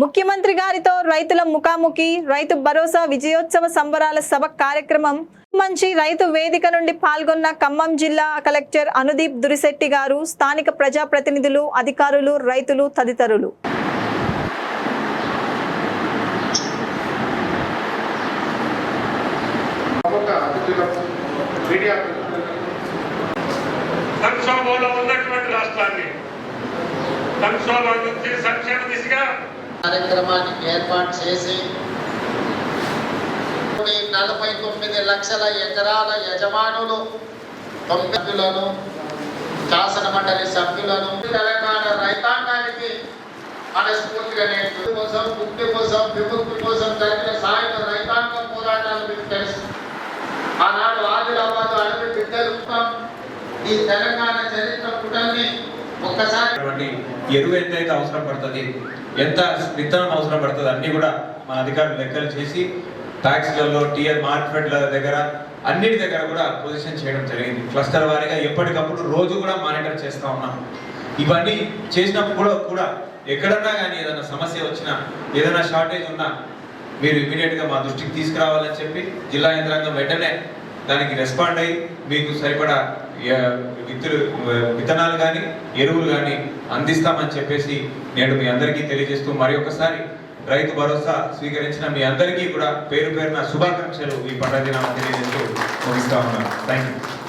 ముఖ్యమంత్రి గారితో రైతుల ముఖాముఖి రైతు భరోసా విజయోత్సవ సంబరాల సభ కార్యక్రమం మంచి రైతు వేదిక నుండి పాల్గొన్న ఖమ్మం జిల్లా కలెక్టర్ అనుదీప్ దురిశెట్టి గారు స్థానిక ప్రజాప్రతినిధులు అధికారులు రైతులు తదితరులు. సంక్షోభంలో ఉన్నటువంటి రాష్ట్రాన్ని సంక్షోభం నుంచి సంక్షేమ దిశగా కార్యక్రమాన్ని ఏర్పాటు చేసి నలభై తొమ్మిది లక్షల ఎకరాల యజమానులు తొమ్మిదిలను శాసన మండలి సభ్యులను తెలంగాణ రైతాంగానికి మనస్ఫూర్తిగా నేను కోసం ముక్తి కోసం విముక్తి కోసం జరిగిన సాయుధ రైతాంగ పోరాటాలు మీకు తెలుసు. ఆనాడు ఆదిలాబాద్ అడవి బిడ్డలు ఈ తెలంగాణ చరిత్ర పుటల్ని ఒక్కసారి ఎరువు ఎంతైతే అవసరం పడుతుంది ఎంత విత్తనం అవసరం పడుతుంది అన్ని కూడా మన అధికారులు లెక్కలు చేసి ట్యాక్స్లలో టీఆర్ మార్కెట్ల దగ్గర అన్నిటి దగ్గర కూడా పొజిషన్ చేయడం జరిగింది. క్లస్టర్ వారీగా ఎప్పటికప్పుడు రోజు కూడా మానిటర్ చేస్తూ ఉన్నాం. ఇవన్నీ చేసినప్పుడు కూడా ఎక్కడన్నా కానీ ఏదైనా సమస్య వచ్చినా ఏదైనా షార్టేజ్ ఉన్నా మీరు ఇమీడియట్గా మా దృష్టికి తీసుకురావాలని చెప్పి జిల్లా యంత్రాంగం వెంటనే దానికి రెస్పాండ్ అయ్యి మీకు సరిపడా విత్తులు విత్తనాలు కానీ ఎరువులు కానీ అందిస్తామని చెప్పేసి నేను మీ అందరికీ తెలియజేస్తూ మరి ఒకసారి రైతు భరోసా స్వీకరించిన మీ అందరికీ కూడా పేరు పేరున శుభాకాంక్షలు ఈ పండుగ దినాన్ని తెలియజేస్తూ ముగిస్తా ఉన్నాను. Thank you